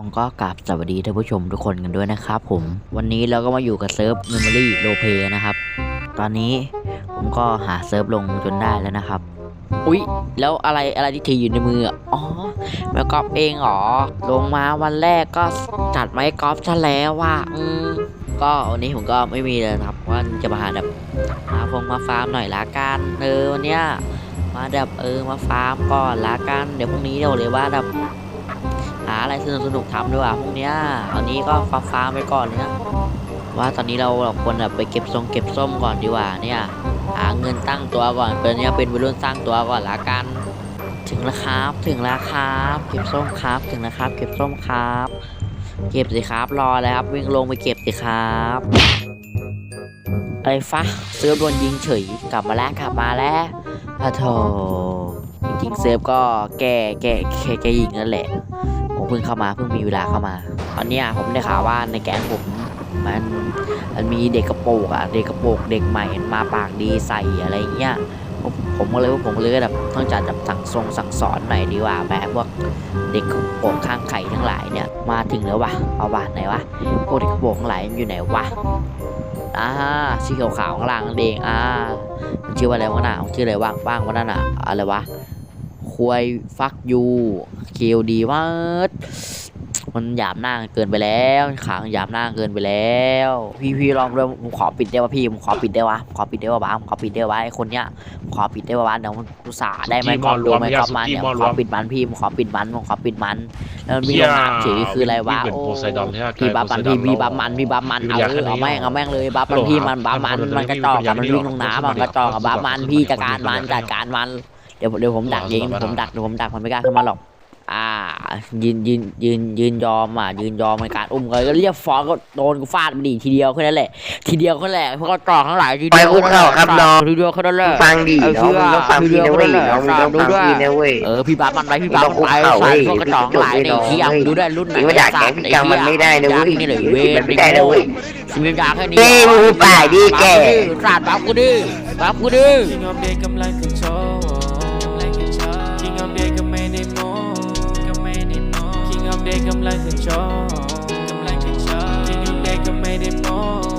ผมก็กราบสวัสดีท่านผู้ชมทุกคนกันด้วยนะครับผมวันนี้เราก็มาอยู่กับเซิร์ฟ Memory r o l e p l a y นะครับ ตอนนี้ผมก็หาเซิร์ฟลงจนได้แล้วนะครับ อุ๊ย แล้วอะไรอะไรที่ถืออยู่ในมืออ๋อแม่กอล์ฟเองเหรอ ลงมาวันแรกก็จัดไม้กอล์ฟซะแล้วว่าอืมก็วันนี้ผมก็ไม่มีเลยครับว่าจะมาหาแบบมาฟงมาฟาร์มหน่อยละกันเออวันเนี้ยมาแบบเออมาฟาร์มก่อนละกันเดี๋ยวพรุ่งนี้เดี๋ยวเลยว่าแบบ หาอะไรสนุกสนุกๆทำด้วยว่ะพรุ่งเนี้ยตอนนี้ก็ฟ้าร์มฟาไปก่อนเนี่ยว่าตอนนี้เราเราควรแบบไปเก็บทรงเก็บส้มก่อนดีกว่าเนี่ยหาเงินตั้งตัวก่อนเป็นเนี้ยเป็นวัยรุ่นสร้างตัวก่อนละกัน ถึงแล้วครับถึงแล้วครับเก็บส้มครับถึงแล้วครับ เก็บส้มครับ เก็บสิครับรอแล้วครับวิ่งลงไปเก็บสิครับอะไรฟะเซิร์ฟโดนยิงเฉยกลับมาแล้วกลับมาแล้วอะโถจริงๆเซิร์ฟก็แก้แก้แค่แก้ยิงนั่นแหละ เพิ่งเข้ามาเพิ่งมีเวลาเข้ามา ตอนนี้ผมได้ข่าวว่าในแก๊งผมมันมันมีเด็กกระโปงอะเด็กกระโปงเด็กใหม่มาปากดีใส่อะไรเงี้ยผมก็เลยว่าผมเลยแบบต้องจัดแบบสั่งทรงสั่งสอนหน่อยดีกว่าแบบพวกเด็กกระโปงข้างไข่ทั้งหลายเนี่ยมาถึงแล้ววะเอาวะไหนวะพวกเด็กกระโปงทั้งหลายอยู่ไหนวะอ่าสีขาวๆข้างล่างนั่นเองอ่ามันชื่อว่าอะไรวะน่ะมันชื่ออะไรว่างว่างวะนั่นน่ะอะไรวะ ควายฟักยูเคียวดีวัดมันหยามหน้าเกินไปแล้วขางหยามหน้าเกินไปแล้ว พี่พี่ลองด้วยผมขอปิดได้วะพี่ผมขอปิดได้วะผมขอปิดได้วะบ้างผมขอปิดได้วะไอ้คนเนี้ยผมขอปิดได้วะบ้างเดี๋ยวมันอุตส่าห์ได้ไหมสุกี้ก่อนมอรดูวมไหมเนี่ยก็มาเนี่ยสุกี้มอผมรขวอมปิดมันพี่ผมขอปิดมันผมขอปิดมันแล้วมันมีเหี้ลยงน้ำเฉยคืออะไรวะวิ่งเป็นโอ้โพไซดอนใช่ไหมพี่บัฟมันโพไซดอพี่พี่บัฟมันพี่บัฟมันมีเอายาเอแค่อเอานี้แม่งเอาแม่งเลยบัฟมันฮัลโหลพี่มันบัฟฮัมันลโหลมันกระจอกอะมันมีวิ่งลงน้ำอะมันกระจอกอะบัฟมันพี่จัดการมันจัดการมัน เดี๋ยวเดี๋ยวผมดักยิงผมดักเดี๋ยวผมดักมันไม่กล้าขึ้นมาหรอกอ่ายืนยืนยืนยืนยอมอะยืนยอมในการอุ้มก็เรียกฟ้องก็โดนกูฟาดไปดิทีเดียวแค่นั้นแหละทีเดียวแค่นั้นแหละเพราะก็จอกทั้งหลายทีเดียวไปอุ้มเขาครับน้องทีเดียวแค่นั้นแหละฟังดีเอาน้องมึงต้องฟังพี่นะเว้ยน้องมึงต้องฟังพี่นะเว้ยเออพี่บัฟมันไปพี่บัฟมันไปไม่ต้องคุกเข่าใส่เว้ยพวกกระจอกทั้งหลายในเที่ยงดูได้รุ่นไหนมึงมาด่าแก๊งพี่กังมันไม่ได้นะเว้ยนี่เลยเว้ยมันไม่ได้นะเว้ยสิมีด่าแค่นี้เฮ้ยมึงป่าดิแกสาดบัฟกูดิบัฟกูดิ không lại thì cho Không lại thì cho. Chỉ cần để cầm may đêm mong